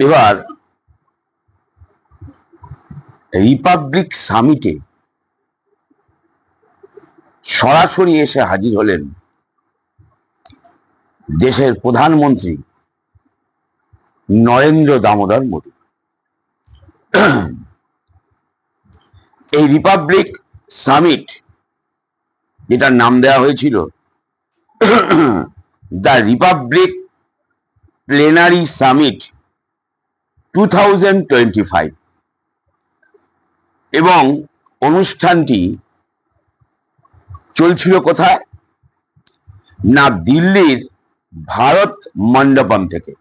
এবার, রিপাবলিক সামিটে সরাসরি এসে হাজির হলেন দেশের প্রধানমন্ত্রী নরেন্দ্র দামোদর মোদী। এই রিপাবলিক সামিট, যেটার নাম দেওয়া হয়েছিল, the republic plenary summit two এবং অনুষ্ঠানটি চলছিল কোথায়? না, দিল্লির ভারত মণ্ডপম থেকে।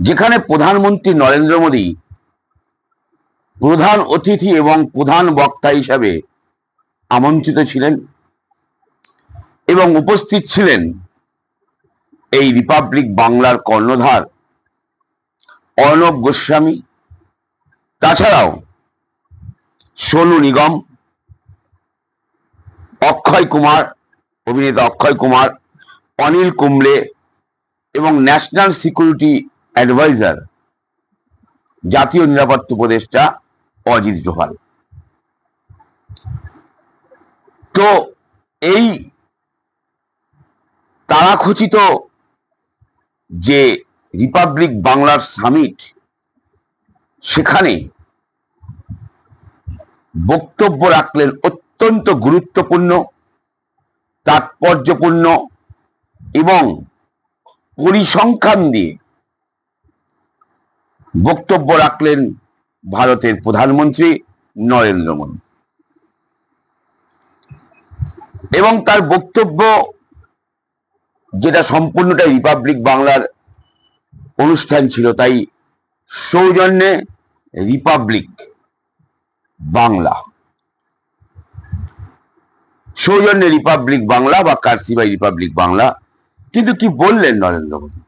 যেখানে প্রধানমন্ত্রী নরেন্দ্র মোদী প্রধান অতিথি এবং প্রধান বক্তা হিসাবে আমন্ত্রিত ছিলেন এবং উপস্থিত ছিলেন এই রিপাবলিক বাংলার কর্ণধার অর্ণব গোস্বামী। তাছাড়াও সোনু নিগম, অক্ষয় কুমার, অভিনেতা অক্ষয় কুমার, অনিল কুম্বলে এবং ন্যাশনাল সিকিউরিটি অ্যাডভাইজার, জাতীয় নিরাপত্তা উপদেষ্টা অজিত ডোভাল। তো এই তারাখচিত যে রিপাবলিক বাংলার সামিট সেখানে বক্তব্য রাখলেন অত্যন্ত গুরুত্বপূর্ণ, তাৎপর্যপূর্ণ এবং পরিসংখ্যান দিয়ে বক্তব্য রাখলেন ভারতের প্রধানমন্ত্রী নরেন্দ্র মোদী। এবং তার বক্তব্য যেটা সম্পূর্ণটাই রিপাবলিক বাংলার অনুষ্ঠান ছিল তাই সৌজন্যে রিপাবলিক বাংলা। সৌজন্যে রিপাবলিক বাংলা বা কার্সিবাই রিপাবলিক বাংলা। কিন্তু কি বললেন নরেন্দ্র মোদী?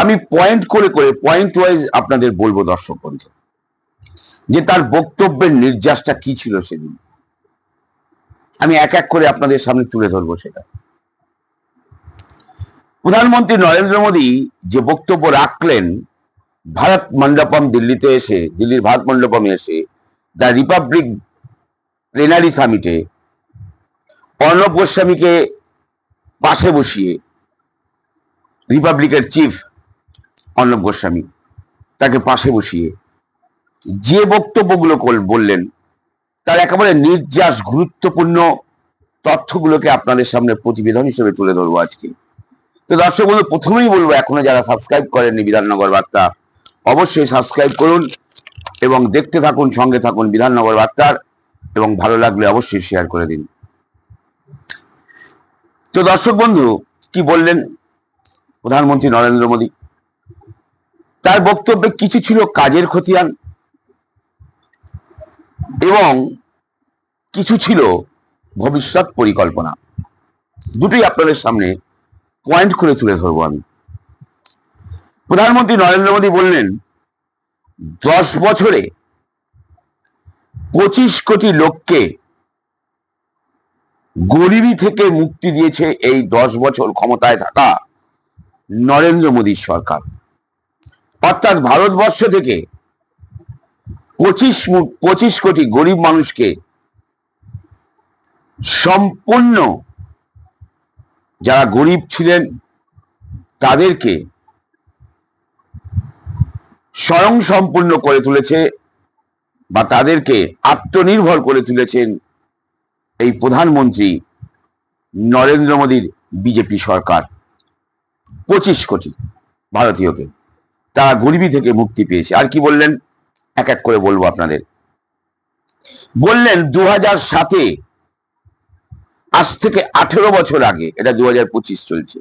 আমি পয়েন্ট করে করে পয়েন্ট ওয়াইজ আপনাদের বলব দর্শক বন্ধু, যে তার বক্তব্যের নির্যাসটা কি ছিল সেদিন? আমি এক এক করে আপনাদের সামনে তুলে ধরবো সেটা। প্রধানমন্ত্রী নরেন্দ্র মোদী যে বক্তব্য রাখলেন, ভারত মণ্ডপম দিল্লিতে এসে, দিল্লির ভারত মণ্ডপমে এসে, দ্য রিপাবলিক প্লেনারি সামিটে, অর্ণব গোস্বামীকে পাশে বসিয়ে রিপাবলিকের চিফ অর্ণব গোস্বামী তাকে পাশে বসিয়ে যে বক্তব্যগুলো বললেন, তার একেবারে নির্যাস, গুরুত্বপূর্ণ তথ্যগুলোকে আপনাদের সামনে প্রতিবেদন হিসেবে তুলে ধরবো আজকে। তো দর্শক বন্ধু, প্রথমেই বলব, এখনও যারা সাবস্ক্রাইব করেননি বিধাননগর বার্তা, অবশ্যই সাবস্ক্রাইব করুন এবং দেখতে থাকুন, সঙ্গে থাকুন বিধাননগর বার্তার এবং ভালো লাগলে অবশ্যই শেয়ার করে দিন। তো দর্শক বন্ধু, কি বললেন প্রধানমন্ত্রী নরেন্দ্র মোদী? তার বক্তব্যে কিছু ছিল কাজের খতিয়ান এবং কিছু ছিল ভবিষ্যৎ পরিকল্পনা। দুটোই আপনাদের সামনে পয়েন্ট করে তুলে ধরবো আমি। প্রধানমন্ত্রী নরেন্দ্র মোদী বললেন, দশ বছরে পঁচিশ কোটি লোককে গরিবী থেকে মুক্তি দিয়েছে এই দশ বছর ক্ষমতায় থাকা নরেন্দ্র মোদীর সরকার। অর্থাৎ ভারতবর্ষ থেকে পঁচিশ পঁচিশ কোটি গরিব মানুষকে সম্পূর্ণ যারা গরিব ছিলেন, তাদেরকে স্বয়ং সম্পূর্ণ করে তুলেছে বা তাদেরকে আত্মনির্ভর করে তুলেছেন এই প্রধানমন্ত্রী নরেন্দ্র মোদীর বিজেপি সরকার। পঁচিশ কোটি ভারতীয়কে তারা গরিবী থেকে মুক্তি পেয়েছে। আর কি বললেন? এক এক করে বলব আপনাদের। বললেন দু হাজার সাতে আজ থেকে আঠেরো বছর আগে, এটা দু হাজার পঁচিশ চলছে।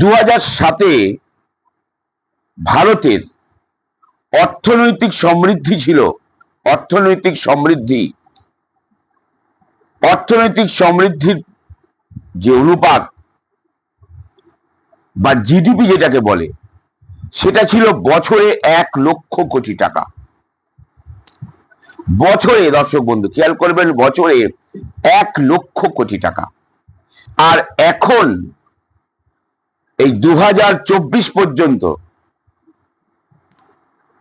দু সাতে ভারতের অর্থনৈতিক সমৃদ্ধি ছিল। অর্থনৈতিক সমৃদ্ধি, অর্থনৈতিক সমৃদ্ধির যে অনুপাত বা জিডিপি যেটাকে বলে, সেটা ছিল বছরে এক লক্ষ কোটি টাকা। বছরে, দর্শক বন্ধু, খেয়াল করবেন, বছরে এক লক্ষ কোটি টাকা। আর এখন, এই দু হাজার চব্বিশ পর্যন্ত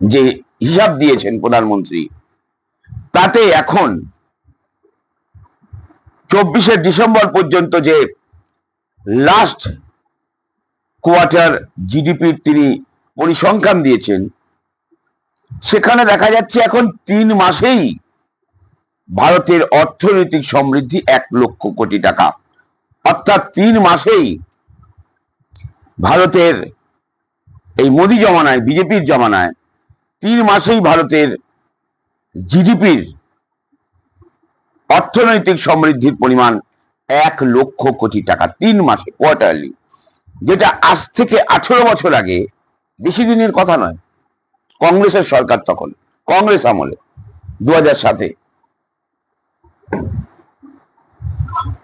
যে হিসাব দিয়েছেন প্রধানমন্ত্রী, তাতে এখন চব্বিশে ডিসেম্বর পর্যন্ত যে লাস্ট কোয়ার্টার জিডিপির তিনি পরিসংখ্যান দিয়েছেন সেখানে দেখা যাচ্ছে এখন তিন মাসেই ভারতের অর্থনৈতিক সমৃদ্ধি এক লক্ষ কোটি টাকা। অর্থাৎ তিন মাসেই ভারতের এই মোদী জমানায়, বিজেপির জমানায় তিন মাসেই ভারতের জিডিপির অর্থনৈতিক সমৃদ্ধির পরিমাণ এক লক্ষ কোটি টাকা, তিন মাসে কোয়ার্টারলি যেটা আজ থেকে আঠেরো বছর আগে, বেশি দিনের কথা নয় কংগ্রেসের সরকার তখন, কংগ্রেস আমলে দু হাজার সাতে।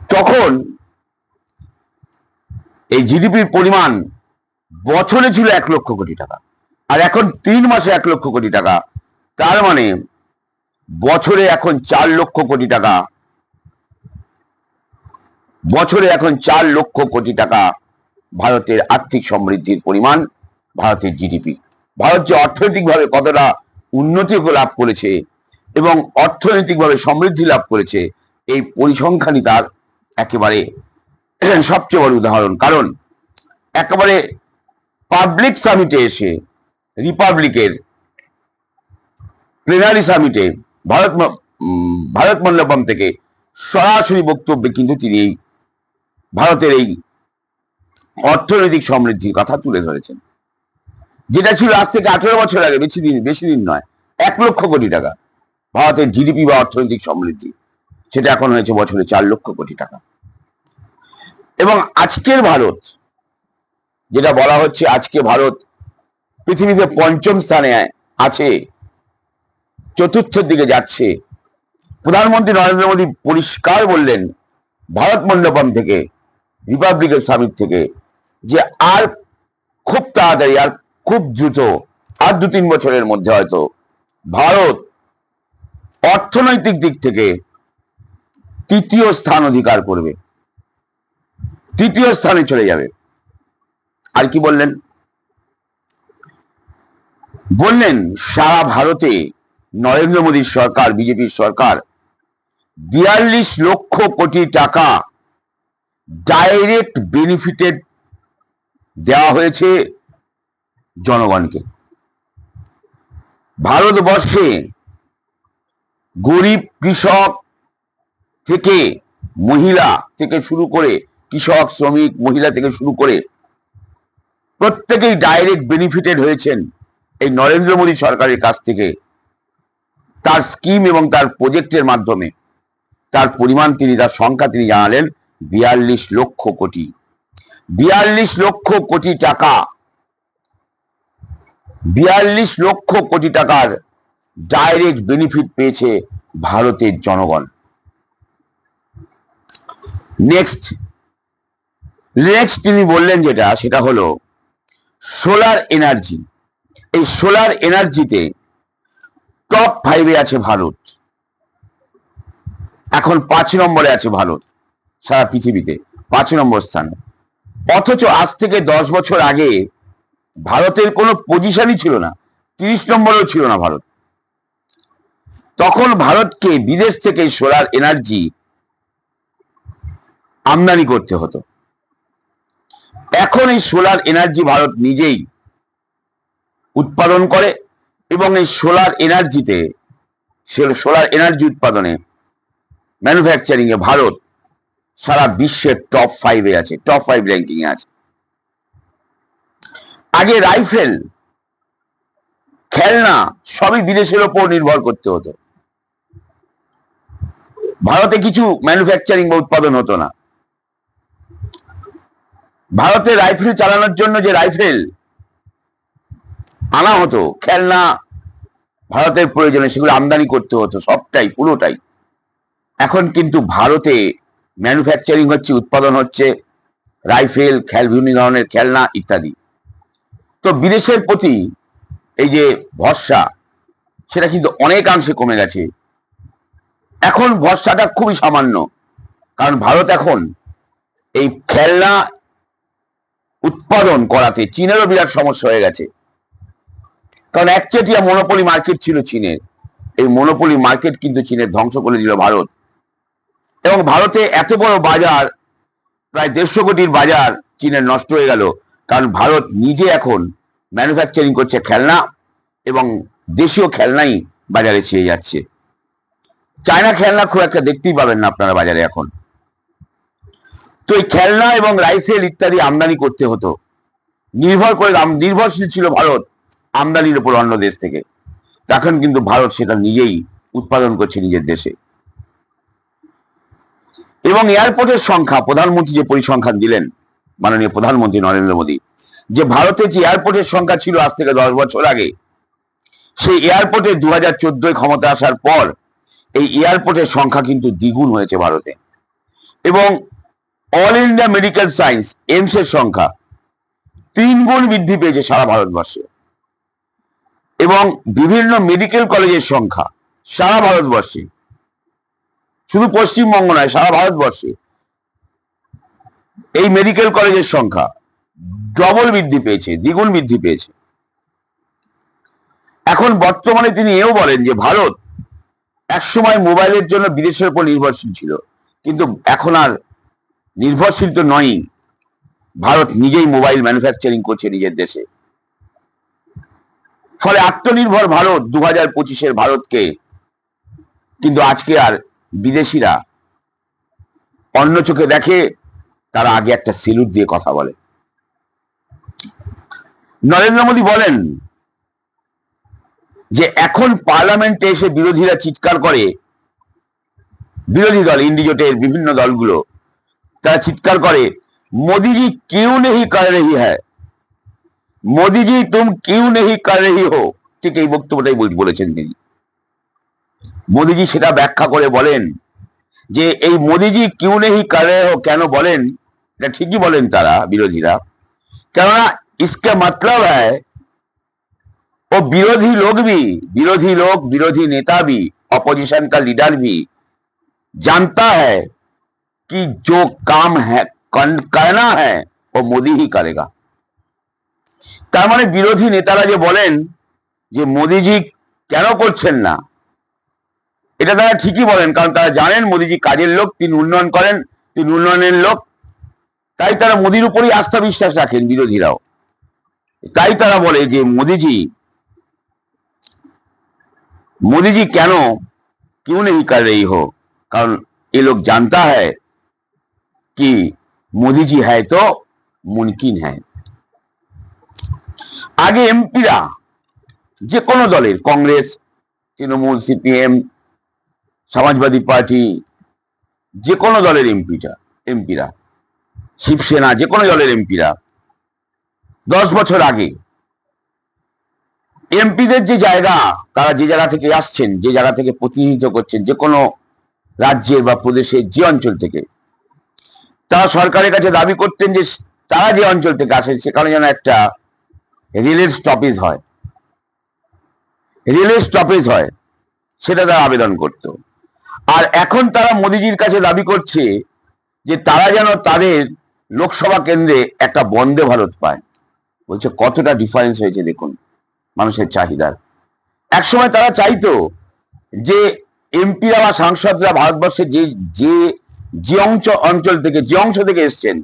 তখন এই জিডিপির পরিমাণ বছরে ছিল এক লক্ষ কোটি টাকা। আর এখন তিন মাসে এক লক্ষ কোটি টাকা। তার মানে বছরে এখন চার লক্ষ কোটি টাকা। বছরে এখন চার লক্ষ কোটি টাকা ভারতের আর্থিক সমৃদ্ধির পরিমাণ, ভারতের জিডিপি। ভারত যে অর্থনৈতিকভাবে কতটা উন্নতি লাভ করেছে এবং অর্থনৈতিকভাবে সমৃদ্ধি লাভ করেছে, এই পরিসংখ্যানই তার একেবারে সবচেয়ে বড় উদাহরণ। কারণ একেবারে পাবলিক সামিটে এসে রিপাবলিকের প্লেনারি সামিটে ভারত ভারত মণ্ডপম থেকে সরাসরি বক্তব্যে কিন্তু তিনি এই ভারতের এই অর্থনৈতিক সমৃদ্ধির কথা তুলে ধরেছেন। যেটা ছিল আজ থেকে আঠেরো বছর আগে, বেশি দিন বেশি দিন নয়, এক লক্ষ কোটি টাকা। ভারতের জিডিপি বা অর্থনৈতিক সমৃদ্ধি, সেটা এখন হয়েছে বছরে চার লক্ষ কোটি টাকা। এবং আজকের ভারত, যেটা বলা হচ্ছে আজকে ভারত পৃথিবীতে পঞ্চম স্থানে আছে চতুর্থের দিকে যাচ্ছে। প্রধানমন্ত্রী নরেন্দ্র মোদী পরিষ্কার বললেন, ভারত মণ্ডপম থেকে, রিপাবলিকের সামিট থেকে, যে আর খুব তাড়াতাড়ি, আর খুব দ্রুত, আর দু তিন বছরের মধ্যে হয়তো, ভারত অর্থনৈতিক দিক থেকে তৃতীয় স্থান অধিকার করবে। তৃতীয় স্থানে চলে যাবে। আর কি বললেন? বললেন, সারা ভারতে নরেন্দ্র মোদীর সরকার, বিজেপির সরকার বিয়াল্লিশ লক্ষ কোটি টাকা ডাইরেক্ট বেনিফিটেড দেওয়া হয়েছে। জনগণকে। ভারতবর্ষে গরিব কৃষক থেকে মহিলা থেকে শুরু করে কৃষক, শ্রমিক, মহিলা থেকে শুরু করে প্রত্যেকেই ডাইরেক্ট বেনিফিটেড হয়েছেন এই নরেন্দ্র মোদী সরকারের কাছ থেকে। তার স্কিম এবং তার প্রজেক্টের মাধ্যমে তার পরিমাণ তিনি, তার সংখ্যা তিনি জানালেন বিয়াল্লিশ লক্ষ কোটি। বিয়াল্লিশ লক্ষ কোটি টাকা বিয়াল্লিশ লক্ষ কোটি টাকার ডাইরেক্ট বেনিফিট পেয়েছে ভারতের জনগণ। নেক্সট নেক্সট তিনি বললেন যেটা, সেটা হলো সোলার এনার্জি এই সোলার এনার্জিতে টপ ফাইভে আছে ভারত। এখন পাঁচ নম্বরে আছে ভারত, সারা পৃথিবীতে, পাঁচ নম্বর স্থানে। অথচ আজ থেকে দশ বছর আগে ভারতের কোনো পজিশনই ছিল না। তিরিশ নম্বরেও ছিল না ভারত। তখন ভারতকে বিদেশ থেকে সোলার এনার্জি আমদানি করতে হতো। এখন এই সোলার এনার্জি ভারত নিজেই উৎপাদন করে এবং এই সোলার এনার্জিতে সোলার এনার্জি উৎপাদনে ম্যানুফ্যাকচারিং এ ভারত সারা বিশ্বের টপ ফাইভে আছে টপ ফাইভ র্যাঙ্কিং এ আছে। আগে রাইফেল, খেলনা সবই বিদেশের ওপর নির্ভর করতে হতো। ভারতে কিছু ম্যানুফ্যাকচারিং বা উৎপাদন হতো না। ভারতে রাইফেল চালানোর জন্য যে রাইফেল আনা হতো, খেলনা ভারতের প্রয়োজনে সেগুলো আমদানি করতে হতো, সবটাই, পুরোটাই। এখন কিন্তু ভারতে ম্যানুফ্যাকচারিং হচ্ছে, উৎপাদন হচ্ছে, রাইফেল, খেল, বিভিন্ন ধরনের খেলনা ইত্যাদি। তো বিদেশের প্রতি এই যে ভরসা, সেটা কিন্তু অনেকাংশে কমে গেছে। এখন ভরসাটা খুবই সামান্য, কারণ ভারত এখন এই খেলনা উৎপাদন করাতে চীনেরও বিরাট সমস্যা হয়ে গেছে। কারণ একচেটিয়া মনোপলি মার্কেট ছিল চীনের, এই মনোপলি মার্কেট কিন্তু চীনের ধ্বংস করে দিল ভারত। এবং ভারতে এত বড় বাজার, প্রায় দেড়শো কোটির বাজার চীনের নষ্ট হয়ে গেল। কারণ ভারত নিজে এখন ম্যানুফ্যাকচারিং করছে খেলনা এবং দেশীয় খেলনাই বাজারে ছেয়ে যাচ্ছে। চায়না খেলনা খুব একটা দেখতেই পাবেন না আপনারা বাজারে এখন। তো এই খেলনা এবং রাইসেল ইত্যাদি আমদানি করতে হতো। নির্ভর করে নির্ভরশীল ছিল ভারত আমদানির উপর অন্য দেশ থেকে। এখন কিন্তু ভারত সেটা নিজেই উৎপাদন করছে নিজের দেশে। এবং এয়ারপোর্টের সংখ্যা, প্রধানমন্ত্রী যে পরিসংখ্যান দিলেন মাননীয় প্রধানমন্ত্রী নরেন্দ্র মোদী, যে ভারতের যে এয়ারপোর্টের সংখ্যা ছিল আজ থেকে দশ বছর আগে, সেই এয়ারপোর্টে দু হাজার চোদ্দোয় ক্ষমতা আসার পর এই এয়ারপোর্টের সংখ্যা কিন্তু দ্বিগুণ হয়েছে ভারতে। এবং all India medical science, AIIMS এর সংখ্যা তিন গুণ বৃদ্ধি পেয়েছে সারা ভারতবর্ষে। এবং বিভিন্ন মেডিকেল কলেজের সংখ্যা সারা ভারতবর্ষে। শুধু পশ্চিমবঙ্গ নয়, সারা ভারতবর্ষে এই মেডিকেল কলেজের সংখ্যা ডবল বৃদ্ধি পেয়েছে, দ্বিগুণ বৃদ্ধি পেয়েছে। এখন বর্তমানে তিনি এও বলেন যে ভারত একসময় মোবাইলের জন্য বিদেশের উপর নির্ভরশীল ছিল। কিন্তু এখন আর নির্ভরশীল তো নয়ই। ভারত নিজেই মোবাইল ম্যানুফ্যাকচারিং করছে নিজের দেশে। ফলে আত্মনির্ভর ভারত দু হাজার পঁচিশের ভারতকে কিন্তু আজকে আর বিদেশিরা অন্য চোখে দেখে তারা আগে একটা সিলুট দিয়ে কথা বলে। নরেন্দ্র মোদী বলেন যে, এখন পার্লামেন্টে এসে বিরোধীরা চিৎকার করে। বিরোধী দল ইন্ডিজোটের বিভিন্ন দলগুলো, তারা চিৎকার করে, মোদিজি কেউ নেই কর রহি হ্যায়। মোদিজি তুম কেউ নেই কর রহি হো। ঠিক এই বক্তব্যটাই বল- বলেছেন তিনি। মোদিজি সেটা ব্যাখ্যা করে বলেন যে, এই মোদিজি কিউ নেই কর রহে হো কেন বলেন? এটা ঠিকই বলেন তারা বিরোধীরা কেননা इसका मतलब है वो विरोधी लोग भी विरोधी लोग विरोधी नेता भी अपोजिशन का लीडर भी जानता है कि जो काम है कन- करना है वो मोदी ही करेगा তার মানে বিরোধী নেতারা যে বলেন যে মোদিজি কেন করছেন না এটা তারা ঠিকই বলেন কারণ তারা জানেন মোদিজি কাজের লোক তিনি উন্নয়ন করেন তিনি উন্নয়নের লোক তাই তারা মোদির উপরই আস্থা বিশ্বাস রাখেন বিরোধীরাও তাই তারা বলে যে মোদিজি मोदी কেন क्यों नहीं कर रही हो कारण ये लोग जानता है कि मोदी जी है तो मुमकिन है আগে এমপিরা যে কোনো দলের কংগ্রেস তৃণমূল সিপিএম সমাজবাদী পার্টি যে কোনো দলের এমপিটা এমপিরা শিবসেনা যে কোনো দলের এমপিরা। দশ বছর আগে, এমপিদের যে জায়গা, তারা যে জায়গা থেকে আসছেন, যে জায়গা থেকে প্রতিনিধিত্ব করছেন যে কোনো রাজ্যের বা প্রদেশের যে অঞ্চল থেকে, তারা সরকারের কাছে দাবি করতেন যে তারা যে অঞ্চল থেকে আসেন সেখানে যেন একটা রেলের স্টপেজ হয়। রেলের স্টপেজ হয়, সেটা তারা আবেদন করত। আর এখন তারা মোদিজির কাছে দাবি করছে যে তারা যেন তাদের লোকসভা কেন্দ্রে একটা বন্দে ভারত পায়। বলছে, কতটা ডিফারেন্স হয়েছে দেখুন, মানুষের চাহিদার। একসময় তারা চাইতো যে এমপিরা বা সাংসদরা ভারতবর্ষে যে যে যে অংশ অঞ্চল থেকে, যে অংশ থেকে এসছেন,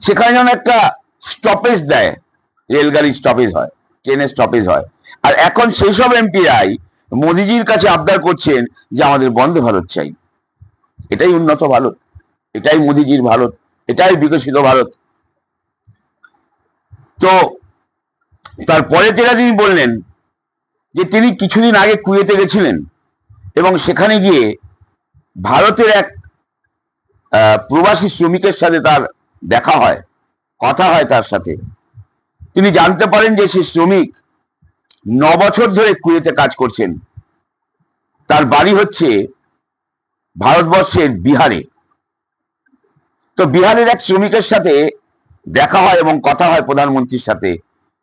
সেখানে যেন একটা স্টপেজ দেয়। রেলগাড়ি স্টপেজ হয়, ট্রেনের স্টপেজ হয়। আর এখন সেই সব এমপিরাই মোদিজির কাছে আবদার করছেন যে আমাদের বন্দে ভারত চাই। এটাই উন্নত ভারত, এটাই মোদিজির ভারত। এটাই বিকশিত ভারত। তো তারপরে যেটা তিনি বললেন, যে তিনি কিছুদিন আগে কুয়েতে গেছিলেন এবং সেখানে গিয়ে ভারতের এক প্রবাসী শ্রমিকের সাথে তার দেখা হয়, কথা হয় তার সাথে। তিনি জানতে পারেন যে সেই শ্রমিক ন বছর ধরে কুয়েতে কাজ করছেন। তার বাড়ি হচ্ছে ভারতবর্ষের বিহারে। তো বিহারের এক শ্রমিকের সাথে দেখা হয় এবং কথা হয় প্রধানমন্ত্রীর সাথে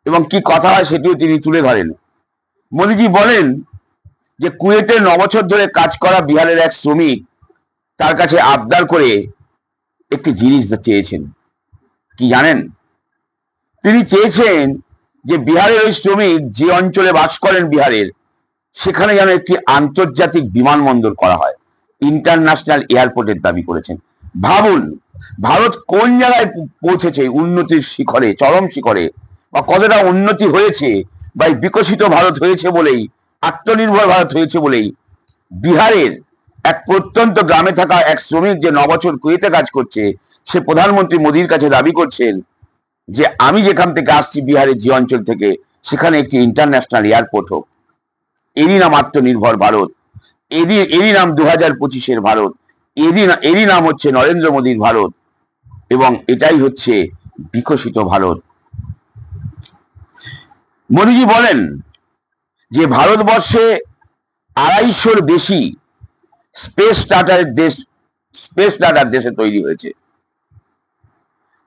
এবং কি কথা হয় সেটিও তিনি তুলে ধরেন। মোদিজি বলেন যে কুয়েতে নবছর ধরে কাজ করা বিহারের এক শ্রমিক তার কাছে আবদার করে একটি জিনিস চেয়েছেন। কি জানেন? তিনি চেয়েছেন যে বিহারের ওই শ্রমিক যে অঞ্চলে বাস করেন বিহারের, সেখানে যেন একটি আন্তর্জাতিক বিমানবন্দর করা হয়। ইন্টারন্যাশনাল এয়ারপোর্টের দাবি করেছেন। ভাবুন ভারত কোন জায়গায় পৌঁছেছে উন্নতির শিখরে, চরম শিখরে? বা কতটা উন্নতি হয়েছে বা বিকশিত ভারত হয়েছে বলেই, আত্মনির্ভর ভারত হয়েছে বলেই, বিহারের এক প্রত্যন্ত গ্রামে থাকা এক শ্রমিক যে নবছর কুয়েতে কাজ করছে, সে প্রধানমন্ত্রী মোদীর কাছে দাবি করছেন যে, আমি যেখান থেকে আসছি বিহারের যে অঞ্চল থেকে, সেখানে একটি ইন্টারন্যাশনাল এয়ারপোর্ট হোক। এরই নাম আত্মনির্ভর ভারত। এরই এরই নাম দু হাজার পঁচিশের ভারত। এরই এরই নাম হচ্ছে নরেন্দ্র মোদীর ভারত এবং এটাই হচ্ছে বিকশিত ভারত। মোদীজি বলেন যে, ভারতবর্ষে আড়াইশোর বেশি স্পেস স্টার্টারের দেশ, স্পেস স্টার্টার দেশে তৈরি হয়েছে।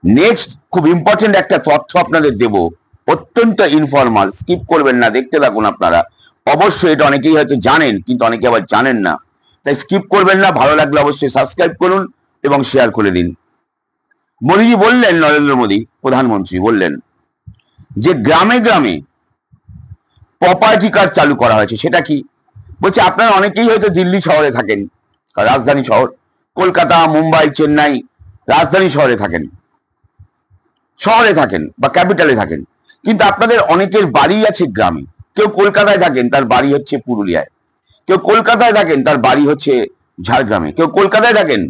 নেক্সট, খুব ইম্পর্টেন্ট একটা তথ্য আপনাদের দেব। অত্যন্ত ইনফরমাল, স্কিপ করবেন না, দেখতে থাকুন আপনারা। অবশ্যই এটা অনেকেই হয়তো জানেন, কিন্তু অনেকে আবার জানেন না। তাই স্কিপ করবেন না, ভালো লাগলে অবশ্যই সাবস্ক্রাইব করুন এবং শেয়ার করে দিন। মোদীজি বললেন, নরেন্দ্র মোদী, প্রধানমন্ত্রী বললেন, যে গ্রামে গ্রামে প্রপার্টি কার্ড চালু করা হয়েছে, সেটা কি? বলছে, আপনারা অনেকেই হয়তো দিল্লি শহরে থাকেন, রাজধানী শহর, কলকাতা, মুম্বাই, চেন্নাই, রাজধানী শহরে থাকেন শহরে থাকেন বা ক্যাপিটালে থাকেন, কিন্তু আপনাদের অনেকের বাড়ি আছে গ্রামে, কেউ কলকাতায় থাকেন, তার বাড়ি হচ্ছে পুরুলিয়ায়। কেউ কলকাতায় থাকেন, তার বাড়ি হচ্ছে ঝাড়গ্রামে। কেউ কলকাতায় থাকেন,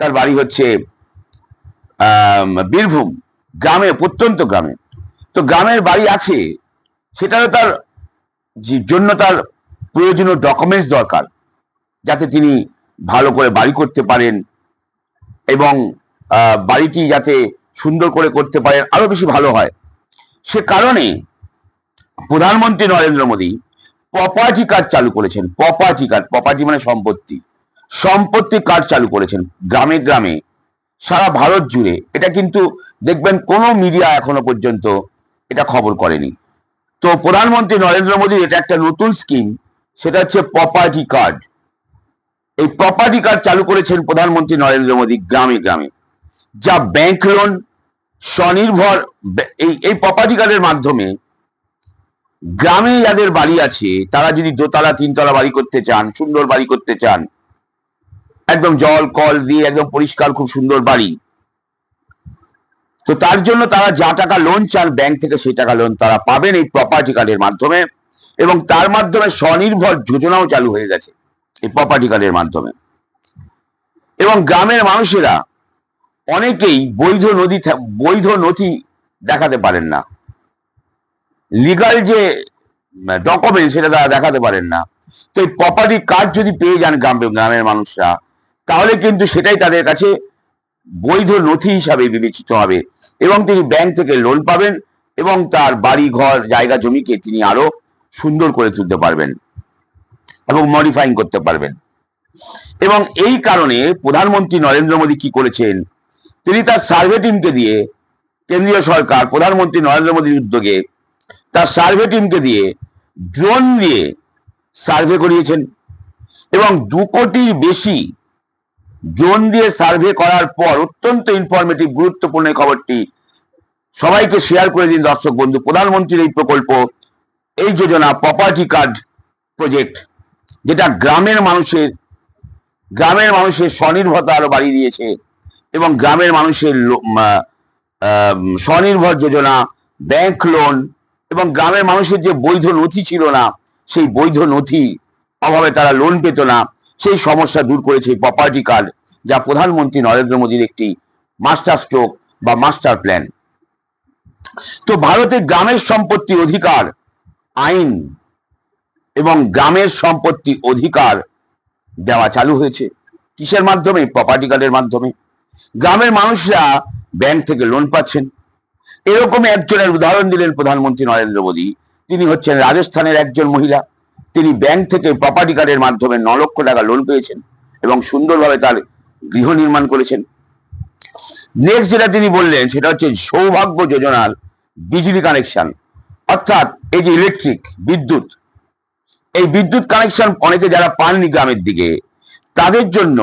তার বাড়ি হচ্ছে বীরভূম, গ্রামে, প্রত্যন্ত গ্রামে। তো গ্রামের বাড়ি আছে, সেটারও তার জন্য তার প্রয়োজনীয় ডকুমেন্টস দরকার, যাতে তিনি ভালো করে বাড়ি করতে পারেন এবং বাড়িটি যাতে সুন্দর করে করতে পারেন আরও বেশি ভালো হয়। সে কারণে প্রধানমন্ত্রী নরেন্দ্র মোদী প্রপার্টি কার্ড চালু করেছেন। প্রপার্টি কার্ড প্রপার্টি মানে সম্পত্তি। সম্পত্তি কার্ড চালু করেছেন, গ্রামে গ্রামে, সারা ভারত জুড়ে। এটা কিন্তু দেখবেন কোনো মিডিয়া এখনও পর্যন্ত এটা খবর করেনি। তো প্রধানমন্ত্রী নরেন্দ্র মোদীর এটা একটা নতুন স্কিম সেটা হচ্ছে প্রপার্টি কার্ড এই প্রপার্টি কার্ড চালু করেছেন প্রধানমন্ত্রী নরেন্দ্র মোদী গ্রামে গ্রামে। যা ব্যাংক লোন স্বনির্ভর, এই এই প্রপার্টি কার্ডের মাধ্যমে গ্রামে যাদের বাড়ি আছে, তারা যদি দোতলা, তিনতলা বাড়ি করতে চান, সুন্দর বাড়ি করতে চান, একদম জল, কল দিয়ে একদম পরিষ্কার, খুব সুন্দর বাড়ি, তো তার জন্য তারা যা টাকা লোন চান ব্যাংক থেকে সেই টাকা লোন তারা পাবেন এই প্রপার্টি কার্ডের মাধ্যমে এবং তার মাধ্যমে স্বনির্ভর যোজনাও চালু হয়ে গেছে এই প্রপার্টি কার্ডের মাধ্যমে। এবং গ্রামের মানুষেরা অনেকেই বৈধ নদী বৈধ নথি দেখাতে পারেন না। লিগাল যে ডকুমেন্ট সেটা তারা দেখাতে পারেন না। তো এই প্রপার্টি কার্ড যদি পেয়ে যান গ্রামে, গ্রামের মানুষরা, তাহলে কিন্তু সেটাই তাদের কাছে বৈধ নথি হিসাবে বিবেচিত হবে এবং তিনি ব্যাংক থেকে লোন পাবেন এবং তার বাড়ি, ঘর, জায়গা, জমিকে তিনি আরও সুন্দর করে তুলতে পারবেন এবং মডিফাইং করতে পারবেন। এবং এই কারণে প্রধানমন্ত্রী নরেন্দ্র মোদী কি করেছেন? তিনি তার সার্ভে টিমকে দিয়ে কেন্দ্রীয় সরকার, প্রধানমন্ত্রী নরেন্দ্র মোদীর উদ্যোগে তার সার্ভে টিমকে দিয়ে ড্রোন দিয়ে সার্ভে করিয়েছেন। এবং দু কোটির বেশি ড্রোন দিয়ে সার্ভে করার পর অত্যন্ত ইনফরমেটিভ গুরুত্বপূর্ণ খবরটি সবাইকে শেয়ার করে দিন দর্শক বন্ধু। প্রধানমন্ত্রীর এই প্রকল্প, এই যোজনা প্রপার্টি কার্ড প্রজেক্ট যেটা গ্রামের মানুষের গ্রামের মানুষের স্বনির্ভরতা আরও বাড়িয়ে দিয়েছে এবং গ্রামের মানুষের স্বনির্ভর যোজনা ব্যাংক লোন এবং গ্রামের মানুষের যে বৈধ নথি ছিল না, সেই বৈধ নথি অভাবে তারা লোন পেত না। সেই সমস্যা দূর করেছে প্রপার্টি কার্ড যা প্রধানমন্ত্রী নরেন্দ্র মোদীর একটি মাস্টার স্ট্রোক বা মাস্টার প্ল্যান তো ভারতে গ্রামের সম্পত্তি অধিকার, আইন এবং গ্রামের সম্পত্তি অধিকার দেওয়া চালু হয়েছে। কিসের মাধ্যমে? প্রপার্টি কার্ডের মাধ্যমে। গ্রামের মানুষরা ব্যাংক থেকে লোন পাচ্ছেন। এরকমই একজনের উদাহরণ দিলেন প্রধানমন্ত্রী নরেন্দ্র মোদী। তিনি হচ্ছেন রাজস্থানের একজন মহিলা। তিনি ব্যাংক থেকে প্রপার্টি কার্ডের মাধ্যমে ন লক্ষ টাকা লোন পেয়েছেন এবং সুন্দরভাবে তার গৃহ নির্মাণ করেছেন। নেক্সট যেটা তিনি বললেন, সেটা হচ্ছে সৌভাগ্য যোজনার বিজলি কানেকশন অর্থাৎ এই যে ইলেকট্রিক বিদ্যুৎ, এই বিদ্যুৎ কানেকশন অনেকে যারা পাননি গ্রামের দিকে, তাদের জন্য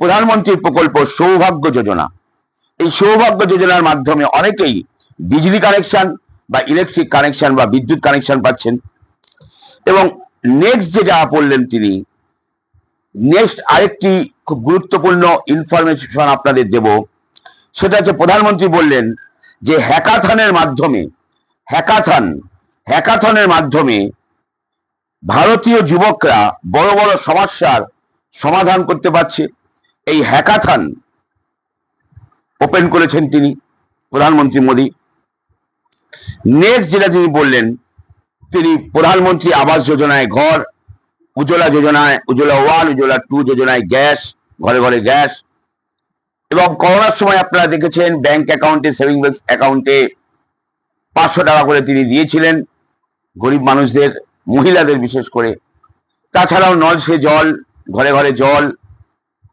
প্রধানমন্ত্রীর প্রকল্প সৌভাগ্য যোজনা। এই সৌভাগ্য যোজনার মাধ্যমে অনেকেই বিজলি কানেকশন বা ইলেকট্রিক কানেকশন বা বিদ্যুৎ কানেকশন পাচ্ছেন। এবং নেক্সট যেটা পড়লেন তিনি নেক্সট আরেকটি খুব গুরুত্বপূর্ণ ইনফরমেশন আপনাদের দেব। সেটা হচ্ছে প্রধানমন্ত্রী বললেন যে হ্যাকাথনের মাধ্যমে হ্যাকাথন হ্যাকাথনের মাধ্যমে ভারতীয় যুবকরা বড় বড় সমস্যার সমাধান করতে পারছে। এই হ্যাকাথন ওপেন করেছেন তিনি, প্রধানমন্ত্রী মোদী। নেক্সট যেটা তিনি বললেন, তিনি প্রধানমন্ত্রী আবাস যোজনায় ঘর, উজ্জ্বলা যোজনায়, উজ্জ্বলা ওয়ান, উজ্জ্বলা টু যোজনায় গ্যাস, ঘরে ঘরে গ্যাস। এবং করোনার সময় আপনারা দেখেছেন, ব্যাংক অ্যাকাউন্টে, সেভিংস অ্যাকাউন্টে পাঁচশো টাকা করে তিনি দিয়েছিলেন, গরিব মানুষদের, মহিলাদের বিশেষ করে। তাছাড়াও নল সে জল, ঘরে ঘরে জল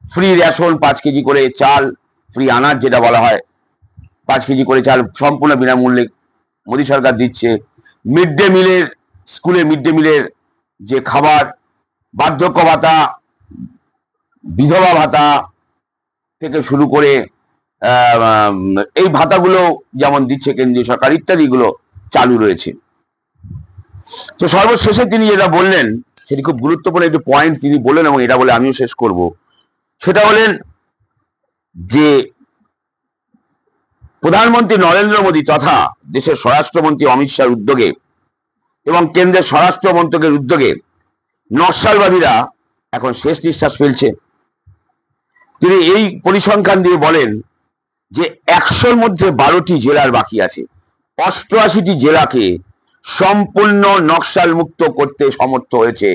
ফ্রি রেশন পাঁচ কেজি করে চাল ফ্রি আনাজ যেটা বলা হয়, পাঁচ কেজি করে চাল সম্পূর্ণ বিনামূল্যে মোদী সরকার দিচ্ছে। মিড ডে মিলের স্কুলে মিড ডে মিলের যে খাবার, বার্ধক্য ভাতা, বিধবা ভাতা থেকে শুরু করে এই ভাতাগুলো যেমন দিচ্ছে কেন্দ্রীয় সরকার, ইত্যাদিগুলো চালু রয়েছে। তো সর্বশেষে তিনি যেটা বললেন, সেটি খুব গুরুত্বপূর্ণ একটি পয়েন্ট তিনি বললেন এবং এটা বলে আমিও শেষ করব। সেটা হলেন যে প্রধানমন্ত্রী নরেন্দ্র মোদী তথা দেশের স্বরাষ্ট্রমন্ত্রী অমিত শাহর উদ্যোগে এবং কেন্দ্রের স্বরাষ্ট্র মন্ত্রকের উদ্যোগে নকশালবাদীরা এখন শেষ নিঃশ্বাস ফেলছে। তিনি এই পরিসংখ্যান দিয়ে বলেন যে একশোর মধ্যে বারোটি জেলার বাকি আছে। অষ্টআশিটি জেলাকে সম্পূর্ণ নকশাল মুক্ত করতে সমর্থ হয়েছে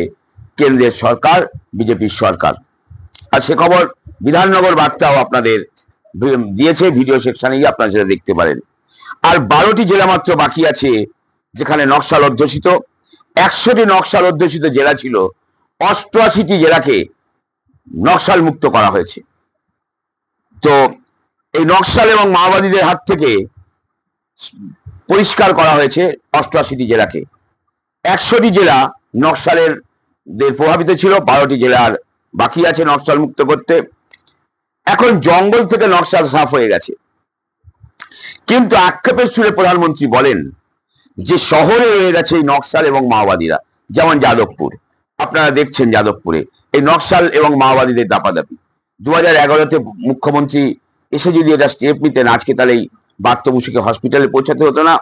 কেন্দ্রের সরকার, বিজেপির সরকার। আর সে খবর বিধাননগর বার্তাও আপনাদের দিয়েছে ভিডিও সেকশনে গিয়ে আপনারা সেটা দেখতে পারেন। আর বারোটি জেলা মাত্র বাকি আছে, যেখানে নকশাল অধ্যুষিত। একশোটি নকশাল অধ্যুষিত জেলা ছিল, অষ্টআশিটি জেলাকে নকশাল মুক্ত করা হয়েছে। তো এই নকশাল এবং মাওবাদীদের হাত থেকে পরিষ্কার করা হয়েছে অষ্টআশিটি জেলাকে। একশোটি জেলা নকশালের প্রভাবিত ছিল, বারোটি জেলার বাকি আছে নকশাল মুক্ত করতে। এখন জঙ্গল থেকে নকশাল সাফ হয়ে গেছে। কিন্তু আক্ষেপের সুরে প্রধানমন্ত্রী বলেন যে শহরে রয়ে গেছে এই নকশাল এবং মাওবাদীরা, যেমন যাদবপুর। আপনারা দেখছেন যাদবপুরে। এই নকশাল এবং মাওবাদীদের দাপাদাপি। দু হাজার এগারোতে মুখ্যমন্ত্রী এসে যদি এটা স্টেপ নিতেন, আজকে তাহলে এই বার্তমুষীকে হসপিটালে পৌঁছাতে হতো না,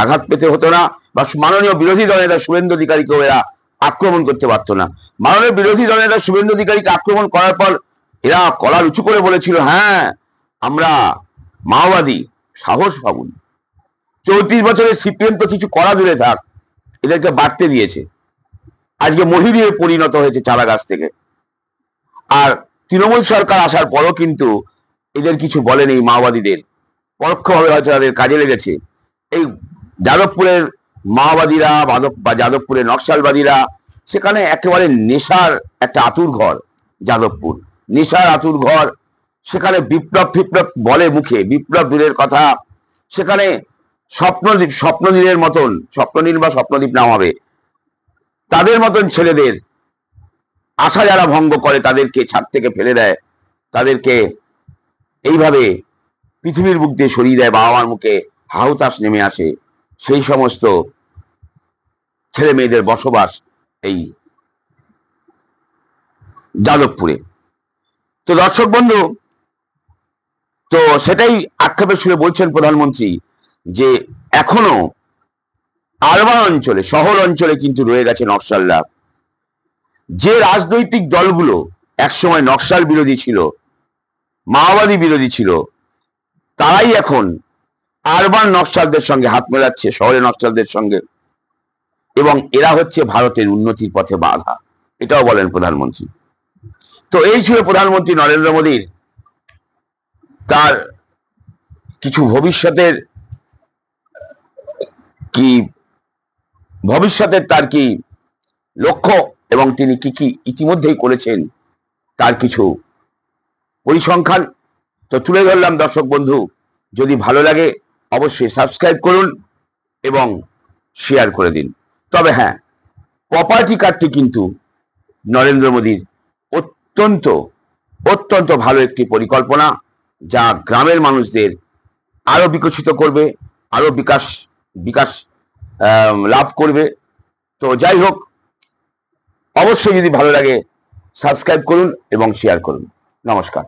আঘাত পেতে হতো না, বা মাননীয় বিরোধী দলেরা শুভেন্দু অধিকারীকেও এরা আক্রমণ করতে পারতো না। মাননীয় বিরোধী দলেরা শুভেন্দু অধিকারীকে আক্রমণ করার পর এরা কলার উঁচু করে বলেছিল হ্যাঁ আমরা মাওবাদী, সাহস ভাবুন চৌত্রিশ বছরের সিপিএম তো কিছু করা দূরে থাক, এদেরকে বাড়তে দিয়েছে। আজকে মহিরিয়ে পরিণত হয়েছে চারা গাছ থেকে। আর তৃণমূল সরকার আসার পরও কিন্তু এদের কিছু বলেনি মাওবাদীদের। পরোক্ষভাবে হয়তো তাদের কাজে লেগেছে। এই যাদবপুরের মাওবাদীরা বাদক- বা যাদবপুরের নকশালবাদীরা, সেখানে একেবারে নেশার একটা আতুর ঘর যাদবপুর। নেশার আতুর ঘর। সেখানে বিপ্লব ফিপ্লব বলে মুখে, বিপ্লব দূরের কথা। সেখানে স্বপ্নদ্বীপ স্বপ্নদ্বীপের মতন স্বপ্ননীল বা স্বপ্নদ্বীপ নাম হবে। তাদের মতন ছেলেদের আশা যারা ভঙ্গ করে, তাদেরকে ছাদ থেকে ফেলে দেয়। তাদেরকে এইভাবে পৃথিবীর বুক দিয়ে সরিয়ে দেয় বাবা মার মুখে হাহুতাস নেমে আসে। সেই সমস্ত ছেলে মেয়েদের বসবাস এই যাদবপুরে। তো দর্শক বন্ধু, তো সেটাই আক্ষেপের সুরে বলছেন প্রধানমন্ত্রী যে এখনও আরবান অঞ্চলে, শহর অঞ্চলে কিন্তু রয়ে গেছে নকশালরা। যে রাজনৈতিক দলগুলো একসময় নকশাল বিরোধী ছিল, মাওবাদী বিরোধী ছিল, তারাই এখন আরবান নকশালদের সঙ্গে হাত মেলাচ্ছে শহরে নকশালদের সঙ্গে। এবং এরা হচ্ছে ভারতের উন্নতির পথে বাধা। এটাও বলেন প্রধানমন্ত্রী। তো এই ছিল প্রধানমন্ত্রী নরেন্দ্র মোদীর তার কিছু ভবিষ্যতের, কি ভবিষ্যতের তার কি লক্ষ্য এবং তিনি কি কি ইতিমধ্যেই করেছেন তার কিছু পরিসংখ্যান। তো তুলে ধরলাম দর্শক বন্ধু, যদি ভালো লাগে অবশ্যই সাবস্ক্রাইব করুন এবং শেয়ার করে দিন। তবে হ্যাঁ প্রপার্টি কার্ডটি কিন্তু নরেন্দ্র মোদীর অত্যন্ত অত্যন্ত ভালো একটি পরিকল্পনা যা গ্রামের মানুষদের আরও বিকশিত করবে আরও বিকাশ বিকাশ লাভ করবে। তো যাই হোক, অবশ্যই যদি ভালো লাগে, সাবস্ক্রাইব করুন এবং শেয়ার করুন। নমস্কার।